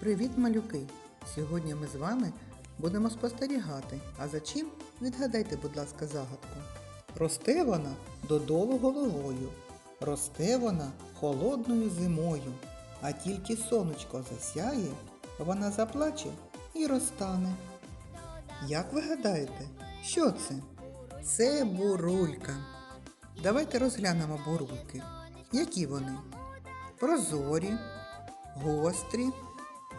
Привіт, малюки! Сьогодні ми з вами будемо спостерігати. А за чим? Відгадайте, будь ласка, загадку. Росте вона додолу головою, росте вона холодною зимою, а тільки сонечко засяє, вона заплаче і розтане. Як ви гадаєте, що це? Це бурулька. Давайте розглянемо бурульки. Які вони? Прозорі, гострі,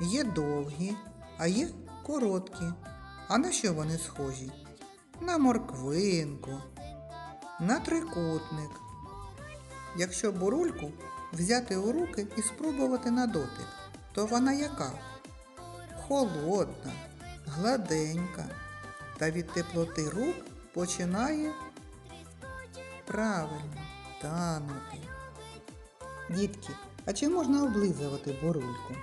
є довгі, а є короткі. А на що вони схожі? На морквинку, на трикутник. Якщо бурульку взяти у руки і спробувати на дотик, то вона яка? Холодна, гладенька, та від теплоти рук починає правильно танути. Дітки, а чи можна облизувати бурульку?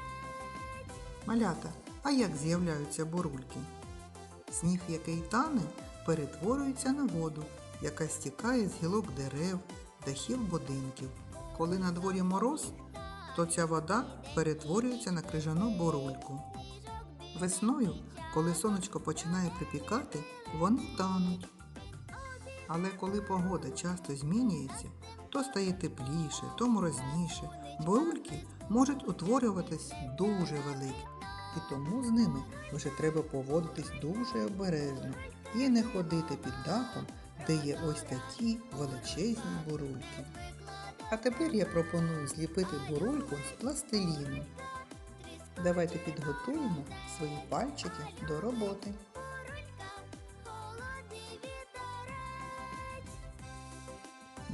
Малята, а як з'являються бурульки? Сніг, який тане, перетворюється на воду, яка стікає з гілок дерев, дахів будинків. Коли на дворі мороз, то ця вода перетворюється на крижану бурульку. Весною, коли сонечко починає припікати, вони тануть. Але коли погода часто змінюється, то стає тепліше, то морозніше, бурульки можуть утворюватись дуже великі. І тому з ними вже треба поводитись дуже обережно і не ходити під дахом, де є ось такі величезні бурульки. А тепер я пропоную зліпити бурульку з пластиліну. Давайте підготуємо свої пальчики до роботи.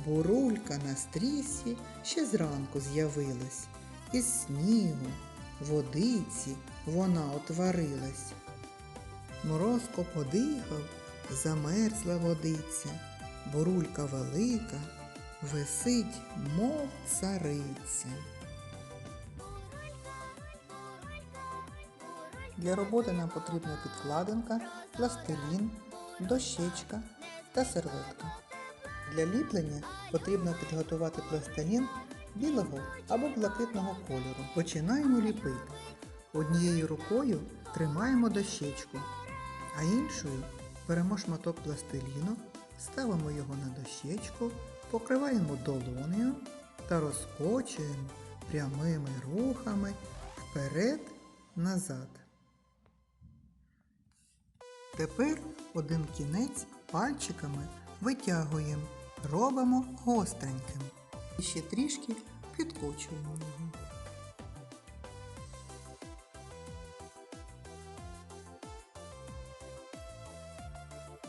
Бурулька на стрісі ще зранку з'явилась, із снігу, водиці вона отварилась. Морозко подихав, замерзла водиця, бурулька велика, висить, мов цариця. Для роботи нам потрібна підкладинка, пластилін, дощечка та серветка. Для ліплення потрібно підготувати пластилін білого або блакитного кольору. Починаємо ліпити. Однією рукою тримаємо дощечку, а іншою беремо шматок пластиліну, ставимо його на дощечку, покриваємо долонею та розкочуємо прямими рухами вперед-назад. Тепер один кінець пальчиками витягуємо, робимо гостреньким. І ще трішки підкочуємо його.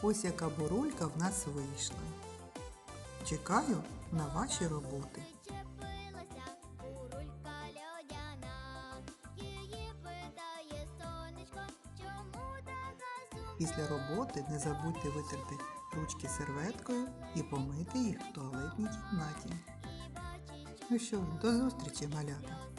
Ось яка бурулька в нас вийшла. Чекаю на ваші роботи. Після роботи не забудьте витерти ручки серветкою і помити їх в туалетній кімнаті. Ну що до зустрічі, малята!